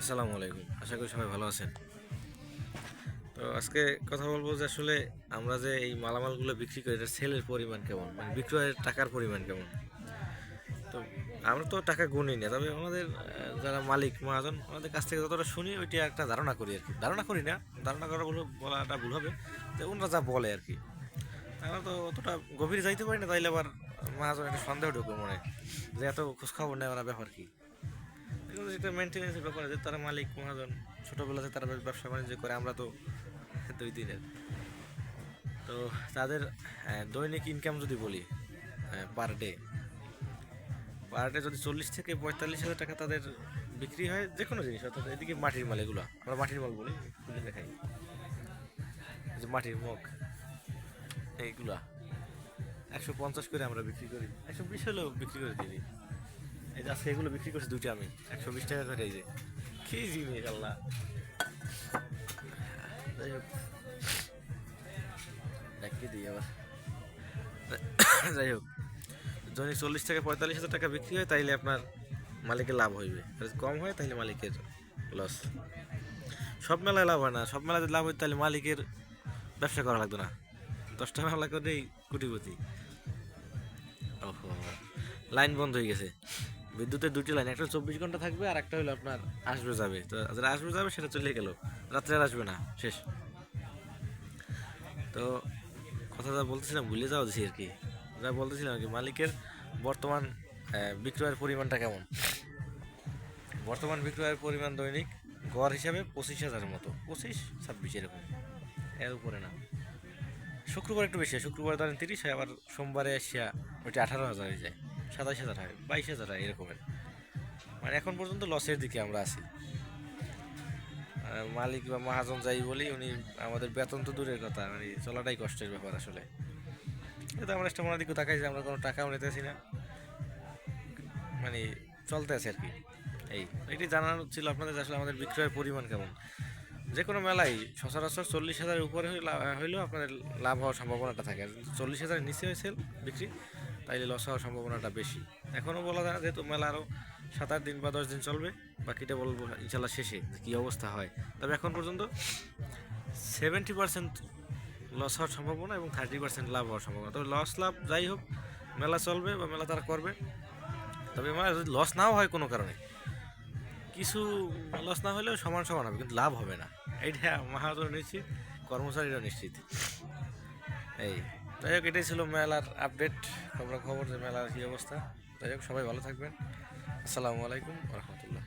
আসসালামু আলাইকুম। আশা করি সবাই ভালো আছেন। তো আজকে কথা বলব যে আসলে আমরা যে এই মালামালগুলো বিক্রি করি এটা সেলের পরিমাণ কেমন? মানে বিক্রয়ের টাকার পরিমাণ কেমন? তো আমরা তো টাকা গুনি না, তবে আমাদের যারা মালিক, মহাজন, আমাদের কাছ থেকে যতটা শুনি, ওইটা একটা ধারণা করি আর কি। ধারণা করি না, ধারণা করা বলে বলাটা ভুল হবে তো ওনারা যা বলে আর কি। আমরা তো অতটা গভীরে যাইতে পারি না, তাইলে আবার মহাজন একটা সন্দেহ ঢুকবে মনে যে এত খোঁজখবর নেওয়ার ব্যাপার কি? এগুলো একটা মেনটেন্যান্সের ব্যাপার আছে, তারা মালিক, মহাজন ছোটোবেলাতে তারা ব্যবসা বাণিজ্য করে, আমরা তো দুই দিনের। তো তাদের দৈনিক ইনকাম যদি বলি পার ডে পার ডে যদি চল্লিশ থেকে পঁয়তাল্লিশ হাজার টাকা তাদের বিক্রি হয় যে কোনো জিনিস, অর্থাৎ এদিকে মাটির মাল, এগুলো, আমরা মাটির মাল বলি, খুলে দেখাই। যে মাটির মুখ এইগুলা, একশো পঞ্চাশ করে আমরা বিক্রি করি, একশো বিশ হলেও বিক্রি করে দিই। এই আজকে এগুলো বিক্রি করছি দুইটা আমি, একশো বিশ টাকা করে এই যে। কি জিনিস, আল্লাহ। যাই হোক। ডাকি দিই আবার। যাই হোক। দৈনিক চল্লিশ থেকে পঁয়তাল্লিশ হাজার টাকা বিক্রি হয়, তাইলে আপনার মালিকের লাভ হইবে। যদি কম হয় তাহলে মালিকের লস সব মেলায় লাভ হয় না। সব মেলায় যদি লাভ হয় তাহলে মালিকের ব্যবসা করা লাগতো না। দশটা মেলা করেই কোটিপতি। ওহো। লাইন বন্ধ হয়ে গেছে। বিদ্যুতের দুটি লাইন, একটা চব্বিশ ঘণ্টা থাকবে আর একটা হলো আপনার আসবে যাবে। তো যারা আসবে যাবে সেটা চলে গেল, রাত্রে আর আসবে না, শেষ। তো কথা যা বলতেছিলাম, ভুলে যাওয়া দিছি আর কি। যা বলতেছিলাম আর কি, মালিকের বর্তমান বিক্রয়ের পরিমাণটা কেমন? বর্তমান বিক্রয়ের পরিমাণ দৈনিক গড় হিসাবে পঁচিশ হাজারের মতো। পঁচিশ, ছাব্বিশ এরকম। এর উপরে না। শুক্রবার একটু বেশি শুক্রবার ধরেন তিরিশ হয়, আবার সোমবারে এসিয়া ওইটা আঠারো হাজার হয়ে যায়। সাতাশ হাজার হয়, বাইশ হাজার হয় এরকমের। মানে এখন পর্যন্ত লসের দিকে আমরা আছি। মালিক বা মহাজন যাই বলি উনি আমাদের বেতন তো দূরের কথা মানে চলাটাই কষ্টের ব্যাপার আসলে। এটা আমরা একটা মনের দিকে তাকাই যে আমরা কোনো টাকাও নিতেছি না। মানে চলতে আছে আর কি। এই, এটি জানানো ছিল আপনাদের আসলে আমাদের বিক্রয়ের পরিমাণ কেমন। যে কোনো মেলায় সচরাচর চল্লিশ হাজারের উপরে হইলে- হইলেও আপনাদের লাভ হওয়ার সম্ভাবনাটা থাকে। চল্লিশ হাজারের নিচে হয়েছে বিক্রি তাইলে লস হওয়ার সম্ভাবনাটা বেশি। এখনও বলা যায় যেহেতু মেলা আরও সাত আট দিন বা দশ দিন চলবে, বাকিটা বলব ইনশাল্লাহ শেষে কী অবস্থা হয়। তবে এখন পর্যন্ত সেভেন্টি পার্সেন্ট লস হওয়ার সম্ভাবনা এবং থার্টি পার্সেন্ট লাভ হওয়ার সম্ভাবনা। তবে লস লাভ যাই হোক, মেলা চলবে বা মেলা তারা করবে। তবে মানে যদি লস নাও হয় কোনো কারণে, কিছু লস না হলেও সমান সমান হবে, কিন্তু লাভ হবে না। এইটা মহাজন নিশ্চিত, কর্মচারীরা নিশ্চিত। এই। যাই হোক, এটাই ছিল মেলার আপডেট খবরা খবর যে মেলার কী অবস্থা। যাই হোক, সবাই ভালো থাকবেন। আসসালামু আলাইকুম রহমতুল্লাহ।